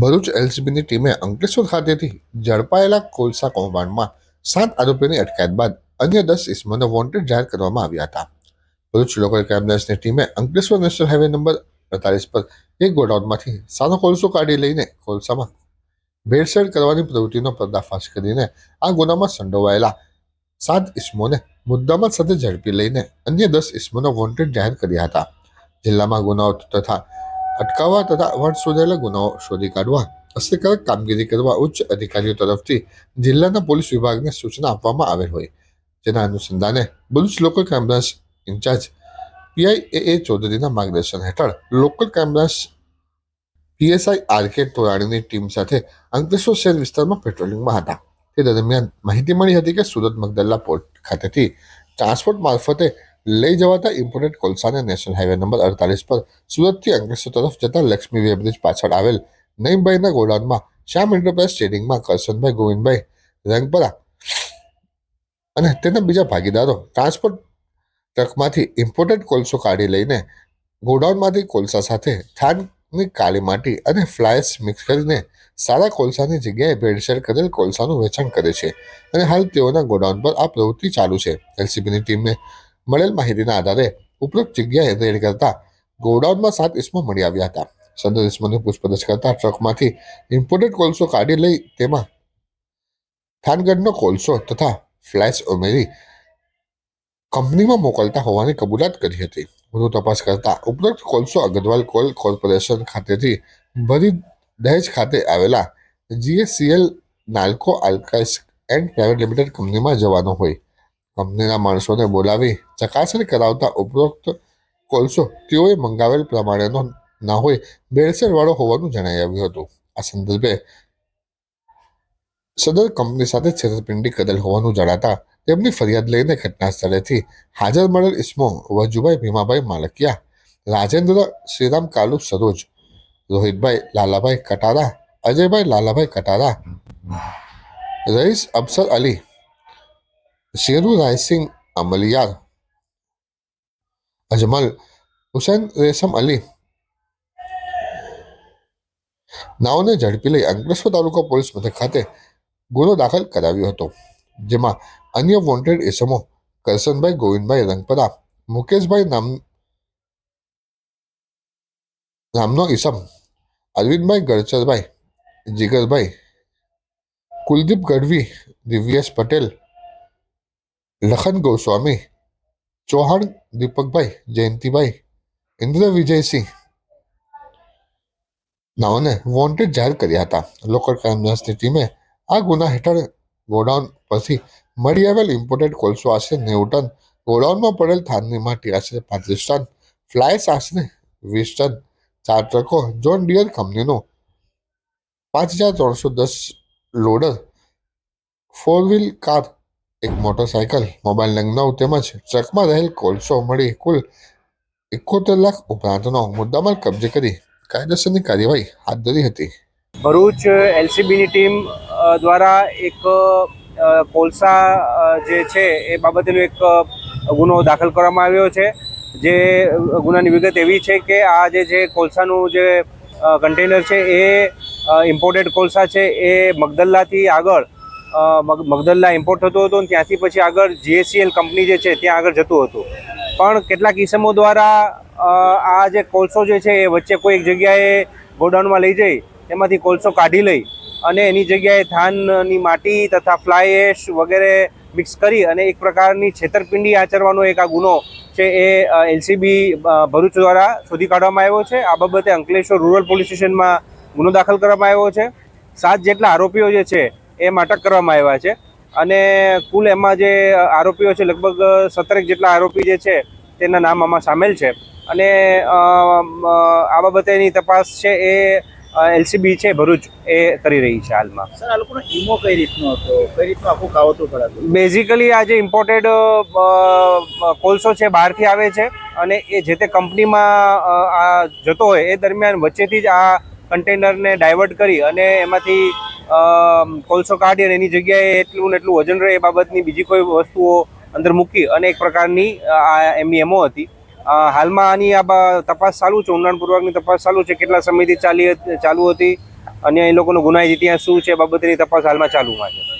ભરૂચ એલસીબીની ટીમે અંકલેશ્વર ખાતેથી ઝડપાયેલા કોલસા કૌભાંડમાં સાત આરોપીઓની અટકાયત બાદ અન્ય દસ ઇસમોને વોન્ટેડ જાહેર કરવામાં આવ્યા હતા. ભરૂચ લોકલ ક્રાઇમ ટીમે અંકલેશ્વર નેશનલ હાઈવે નંબર અડતાલીસ પર એક ગોડાઉનમાંથી સાનો કોલસો કાઢી લઈને કોલસામાં ભેળસેળ કરવાની પ્રવૃત્તિનો પર્દાફાશ કરીને આ ગુનામાં સંડોવાયેલા સાત ઇસમોને મુદ્દામાલ સાથે ઝડપી લઈને અન્ય દસ ઇસમોને વોન્ટેડ જાહેર કર્યા હતા. જિલ્લામાં ગુનાઓ તથા અટકાવવા તથા વણ શોધેલા ગુનાઓ શોધી કાઢવા અસરકારક કામગીરી કરવા ઉચ્ચ અધિકારીઓ તરફથી જિલ્લાના પોલીસ વિભાગને સૂચના આપવામાં આવેલ હોય. જેના અનુસંધાને Bharuch local crime branch in-charge PI ચૌધરીના માર્ગદર્શન હેઠળ local crime branch PSI R K તોરાણીની team સાથે અંકલેશ્વર શહેર વિસ્તારમાં પેટ્રોલિંગમાં હતા. તે દરમિયાન માહિતી મળી હતી કે સુરત મગદલ્લા પોર્ટ ખાતેથી ટ્રાન્સપોર્ટ મારફતે લઈ જવાતા ઇમ્પોર્ટેડ કોલસાને નેશનલ હાઈવે નંબર અડતાલીસ પર સુરતથી અંકલેશ્વર તરફ જતા લક્ષ્મી વેબ્રિજ પાછળ આવેલ નઈમભાઈના ગોડાઉનમાં શ્યામ એન્ટરપ્રાઇઝ ટ્રેડિંગમાં કરશનભાઈ ગોવિંદભાઈ રંગપરા અને તેના બીજા ભાગીદારો ટ્રાન્સપોર્ટ ટ્રકમાંથી ઇમ્પોર્ટેડ કોલસો કાઢી લઈને ગોડાઉનમાંથી કોલસા સાથે થાનની કાળી માટી અને ફ્લાયર્સ મિક્સ કરીને સારા કોલસાની જગ્યાએ ભેળસેળ કરેલ કોલસાનું વેચાણ કરે છે. અને હાલ તેઓના ગોડાઉન પર આ પ્રવૃત્તિ ચાલુ છે. એલસીબીની ટીમને મળેલ માહિતીના આધારે ઉપરોક્ત જગ્યાએ રેડ કરતા ગોડાઉનમાં સાત ઇસમો મળી આવ્યા હતા. સદર ઇસમોની પૂછપરછ કરતા ટ્રકમાંથી ઇમ્પોર્ટેડ કોલસો કાઢી લઈ તેમાં થાનગઢનો કોલસો તથા ફ્લેશ ઉમેરી કંપનીમાં મોકલતા હોવાની કબૂલાત કરી હતી. વધુ તપાસ કરતા ઉપરોક્ત કોલસો અગરવાલ કોલ કોર્પોરેશન ખાતેથી ભરી દહેજ ખાતે આવેલા જીએસસીએલ નાલ્કો આલ્કાઇસ એન્ડ પ્રાઇવેટ લિમિટેડ કંપનીમાં જવાનો હોય. કંપનીના માણસોને બોલાવી ચકાસણી કરાવતા ઉપરોક્ત કોલસો તેઓએ મંગાવેલ પ્રમાણેનો ના હોય, ભેળસેળવાળો હોવાનું જણાઈ આવ્યું હતું. આ સંદર્ભે સદર કંપની સાથે છેતરપિંડી કરેલ હોવાનું જણાતા તેમની ફરિયાદ લઈને ઘટના સ્થળેથી હાજર મળેલ ઇસમો વજુભાઈ ભીમાભાઈ માલકિયા, રાજેન્દ્ર શ્રીરામ કાલુ સરોજ, રોહિતભાઈ લાલાભાઈ કટારા, અજયભાઈ લાલાભાઈ કટારા, રઈસ અફસર અલી શેરુ રાયસિંગ અમલિયાર અજમલ હુસૈન રેશમ અલી નાઓને ઝડપી લઈ અંકલેશ્વર તાલુકા પોલીસ મથક ખાતે ગુનો દાખલ કરાવ્યો હતો, જેમાં અન્ય વોન્ટેડ ઇસમો કરશનભાઈ ગોવિંદભાઈ રંગપરા, મુકેશભાઈ નામ, નામનો ઈસમ, અરવિંદભાઈ ગડચરભાઈ જીગરભાઈ, કુલદીપ ગઢવી, દિવ્યેશ પટેલ લખન ગોસ્વામી, ચૌહાણ દીપકભાઈ, જયંતિભાઈ, ઇન્દ્ર વિજયસિંહ નાઓને વોન્ટેડ જાહેર કર્યા હતા. લોકલ ક્રાઇમ ટીમે આ ગુના હેઠળ ગોડાઉન પરથી મળી આવેલ ઇમ્પોર્ટેડ કોલસો આશરે નેવું ટન ગોડાઉનમાં પડેલ થાનની માટી આશરે પાંત્રીસ ટન ફ્લાયસ આશરે વીસ ટન, ચાર ટ્રકો જોન ડિયર કંપનીનો પાંચ હજાર ત્રણસો દસ લોડર ફોર વ્હીલ કાર એક મોટરસાયકલ, મોબાઈલ નંગ તેમજ ટ્રકમાં રહેલ કોલસો મળી કુલ એકોતેર લાખ ઉપરાંતનો મુદ્દામાલ કબજે કરી કાયદેસરની કાર્યવાહી હાથ ધરી હતી. ભરૂચ એલસીબીની ટીમ દ્વારા એક કોલસા જે છે એ બાબતેનો એક ગુનો દાખલ કરવામાં આવ્યો છે. જે ગુનાની વિગત એવી છે કે આ જે જે કોલસાનું જે કન્ટેનર છે એ ઇમ્પોર્ટેડ કોલસા છે એ મગદલ્લાથી આગળ અ, મગ- મગદલ્લા ઇમ્પોર્ટ થતો હતો અને ત્યાંથી પછી આગળ જીએસસીએલ કંપની જે છે ત્યાં આગળ જતું હતું. પણ કેટલાક કિસ્મો દ્વારા આ જે કોલસો જે છે એ વચ્ચે કોઈ એક જગ્યાએ ગોડાઉનમાં લઈ જઈ તેમાંથી કોલસો કાઢી લઈ અને એની જગ્યાએ ધાનની માટી તથા ફ્લાય એશ વગેરે મિક્સ કરી અને એક પ્રકારની છેતરપિંડી આચરવાનો એક આ ગુનો છે એ એલસીબી ભરૂચ દ્વારા શોધી કાઢવામાં આવ્યો છે. આ બાબતે અંકલેશ્વર રૂરલ પોલીસ સ્ટેશનમાં ગુનો દાખલ કરવામાં આવ્યો છે. સાત જેટલા આરોપીઓ જે છે એમાં અટક કરવામાં આવ્યા છે. અને કુલ એમાં જે આરોપીઓ છે લગભગ સત્તરેક જેટલા આરોપી જે છે તેના નામ આમાં સામેલ છે. અને આ બાબતેની તપાસ છે એ એલસીબી છે ભરૂચ એ કરી રહી છે હાલમાં. સર આ લોકોનો ઈમો કઈ રીતનો હતો? કઈ રીતનું આખું કાવતું કરાતું બેઝિકલી આ જે ઇમ્પોર્ટેડ કોલસો છે બહારથી આવે છે અને એ જે તે કંપનીમાં આ જતો હોય એ દરમિયાન વચ્ચેથી જ આ કન્ટેનરને ડાયવર્ટ કરી અને એમાંથી કોલસો કાઢી અને એની જગ્યાએ એટલું ને એટલું વજન રહે એ બાબતની બીજી કોઈ વસ્તુઓ અંદર મૂકી અને એક પ્રકારની આ એમની એમો હતી. હાલમાં આની આ તપાસ ચાલુ છે, ઊંડાણપૂર્વકની તપાસ ચાલુ છે, કેટલા સમયથી ચાલી ચાલુ હતી, અને એ લોકોનો ગુનાહિત ઇતિહાસ શું છે બાબતની તપાસ હાલમાં ચાલુમાં છે.